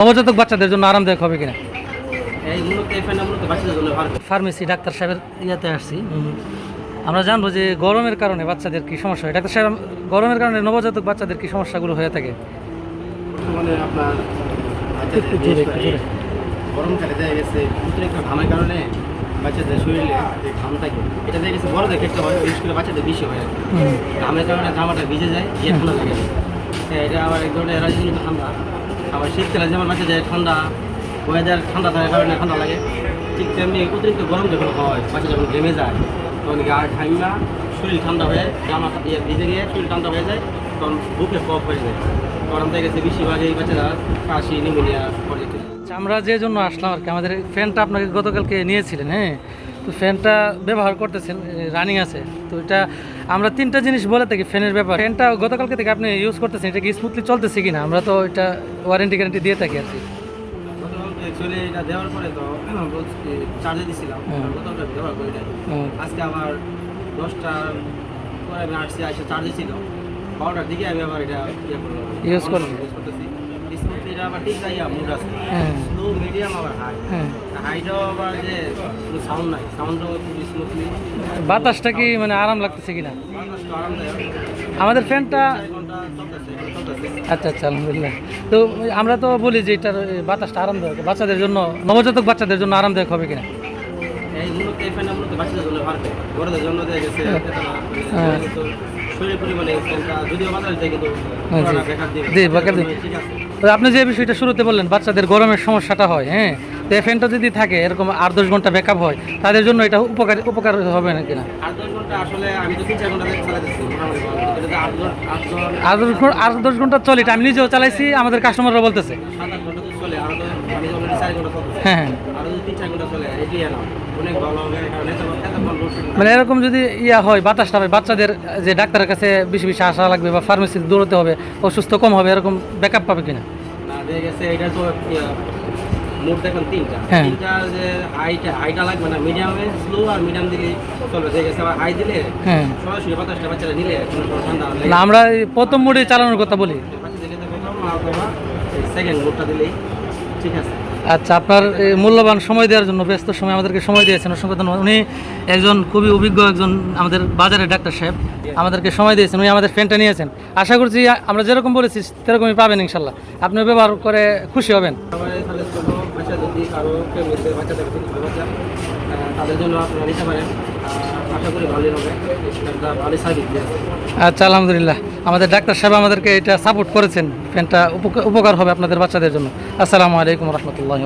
নবজাতক বাচ্চাদের জন্য আরামদায়ক হবে কিনা? ফার্মেসি ডাক্তার সাহেবের ইয়াতে আসছি। আমরা জানব যে গরমের কারণে বাচ্চাদের কি সমস্যা হয়? ডাক্তার সাহেব গরমের কারণে নবজাতক বাচ্চাদের কি সমস্যাগুলো হয়ে থাকে? আপনার একটু জোরে। দেখা গেছে অতিরিক্ত ঘামের কারণে বাচ্চাদের শরীরে যে ঘাম থাকে এটা দেখা গেছে বড়দের ক্ষেত্রে হয় বিশেষ করে বাচ্চাদের বেশি হয় কি। ঘামের কারণে জামাটা ভিজে যায় গিয়ে ঠান্ডা লাগে। হ্যাঁ, এটা আবার এক ধরনের অ্যালার্জিজনিত ঠান্ডা আবার শীতকালে যেমন বাচ্চাদের ঠান্ডা ওয়েদার ঠান্ডা থাকার কারণে ঠান্ডা লাগে ঠিক তেমনি অতিরিক্ত গরম যখন হয় বাচ্চা যখন ঘেমে যায় তখন গা ঠান্ডা শরীর ঠান্ডা হয়ে জামা দিয়ে ভিজে গিয়ে শরীর ঠান্ডা হয়ে যায় তখন বুকে কফ হয়ে যায় গরম থেকে গেছে বেশিরভাগই বাচ্চারা কাশি নিউমোনিয়া পরে চলে যায়। আচ্ছা, আমরা যে জন্য আসলাম আর কি আমাদের ফ্যানটা আপনাকে গতকালকে নিয়েছিলেন হ্যাঁ তো ফ্যানটা ব্যবহার করতেছেন রানিং আছে। তো এটা আমরা তিনটা জিনিস বলে থাকি ফ্যানের ব্যাপার। ফ্যানটা গতকালকে থেকে আপনি ইউজ করতেছেন এটা কি স্মুথলি চলতেছে কিনা? আমরা তো এটা ওয়ারেন্টি গ্যারেন্টি দিয়ে থাকি আর কি। অ্যাকচুয়ালি এটা দেওয়ার পরে তো চার্জে দিছিলাম হুম। ব্যবহার করি নাই। আজকে আবার দশটা পরে আমি আসছি আসে চার্জে ছিল বারোটার দিকে আমি আবার এটা ইয়ে করলাম। ইউজ করতেছি। স্মুথলি এটা আবার ঠিক জায়গা মুড আছে। বাতাসটা কি মানে আরাম লাগতেছে কিনা? আমাদের ফ্যানটা আচ্ছা আচ্ছা আলহামদুলিল্লাহ। তো আমরা তো বলি যে এটার বাতাসটা আরামদায়ক। বাচ্চাদের জন্য নবজাতক বাচ্চাদের জন্য আরামদায়ক হবে কিনা? হ্যাঁ। হ্যাঁ। হ্যাঁ, জি। আপনি যে বিষয়টা শুরুতে বললেন বাচ্চাদের গরমের সমস্যাটা হয় হ্যাঁ? তো ফ্যানটা যদি থাকে এরকম আট দশ ঘণ্টা ব্যাকআপ হয় তাদের জন্য এটা উপকার উপকার হবে না? কিনা আট দশ ঘণ্টা চলে এটা আমি নিজেও চালাইছি আমাদের কাস্টমাররা বলতেছে। হ্যাঁ হ্যাঁ। হবে মানে এরকম যদি ইয়া হয় বাতাসটা হয় বাচ্চাদের যে ডাক্তারের কাছে বেশি বেশি আসা লাগবে বা ফার্মেসিতে দৌড়তে হবে অসুস্থ কম হবে এরকম ব্যাকআপ পাবে কিনা? মোট দেখেন তিনটা। হ্যাঁ। তিনটা যে হাইটা হাইটা লাগবে না মিডিয়ামে স্লো আর মিডিয়াম দিলে চলবে। দেখে গেছে আবার হাই দিলে সরাসরি বাতাসটা বাচ্চারা নিলে ঠান্ডা না আমরা প্রথম মোডে চালানোর কথা বলি। সেকেন্ড মোডটা দিলেই ঠিক আছে। আচ্ছা আপনার মূল্যবান সময় দেওয়ার জন্য, ব্যস্ত সময় আমাদেরকে সময় দিয়েছেন, অসংখ্য ধন্যবাদ। উনি একজন খুবই অভিজ্ঞ একজন আমাদের বাজারের ডাক্তার সাহেব, আমাদেরকে সময় দিয়েছেন, উনি আমাদের ফ্যানটা নিয়েছেন। আশা করছি আমরা যেরকম বলেছি, সেরকমই পাবেন ইনশাল্লাহ। আপনি ব্যবহার করে খুশি হবেন। জন্য আপনারা নিতে পারেন। আচ্ছা আলহামদুলিল্লাহ। আমাদের ডাক্তার সাহেব আমাদেরকে এটা সাপোর্ট করেছেন। ফ্যানটা উপকার উপকার হবে আপনাদের বাচ্চাদের জন্য। আসসালামু আলাইকুম রহমতুল্লাহ